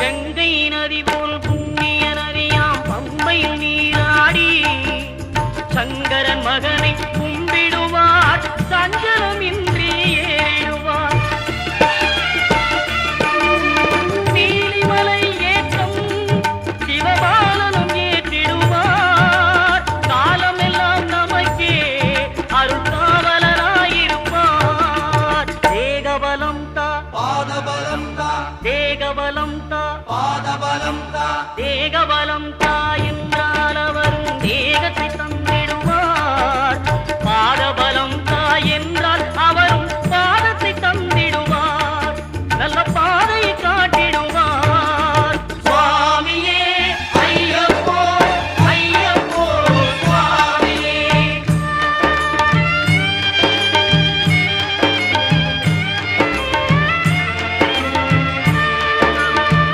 கங்கை நதி போல் புண்ணிய நதியாம் பம்பையில் நீராடி சங்கரன் மகனை బలంత పాదబలంత. దేగబలంతా.